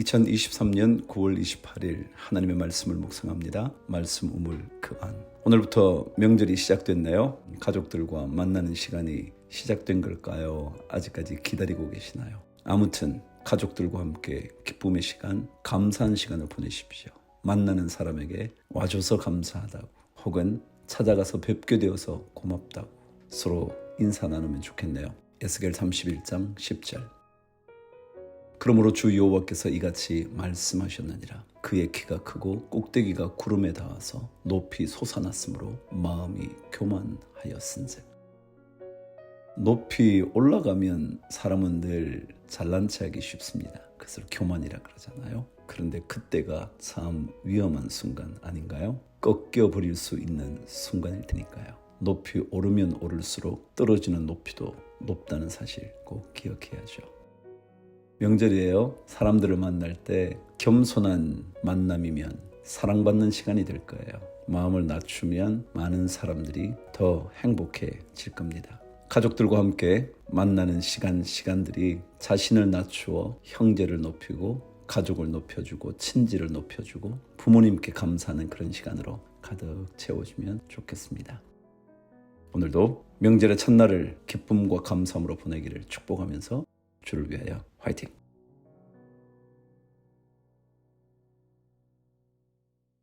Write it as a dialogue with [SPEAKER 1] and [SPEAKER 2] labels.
[SPEAKER 1] 2023년 9월 28일 하나님의 말씀을 묵상합니다. 말씀 우물 그 안. 오늘부터 명절이 시작됐나요? 가족들과 만나는 시간이 시작된 걸까요? 아직까지 기다리고 계시나요? 아무튼 가족들과 함께 기쁨의 시간, 감사한 시간을 보내십시오. 만나는 사람에게 와줘서 감사하다고 혹은 찾아가서 뵙게 되어서 고맙다고 서로 인사 나누면 좋겠네요. 에스겔 31장 10절 그러므로 주 여호와께서 이같이 말씀하셨느니라 그의 키가 크고 꼭대기가 구름에 닿아서 높이 솟아났으므로 마음이 교만하였은즉 높이 올라가면 사람은 늘 잘난 체하기 쉽습니다. 그것을 교만이라 그러잖아요. 그런데 그때가 참 위험한 순간 아닌가요? 꺾여 버릴 수 있는 순간일 테니까요. 높이 오르면 오를수록 떨어지는 높이도 높다는 사실 꼭 기억해야죠. 명절이에요. 사람들을 만날 때 겸손한 만남이면 사랑받는 시간이 될 거예요. 마음을 낮추면 많은 사람들이 더 행복해질 겁니다. 가족들과 함께 만나는 시간, 시간들이 자신을 낮추어 형제를 높이고 가족을 높여주고 친지를 높여주고 부모님께 감사하는 그런 시간으로 가득 채워주면 좋겠습니다. 오늘도 명절의 첫날을 기쁨과 감사함으로 보내기를 축복하면서 주를 위하여 欢迎听。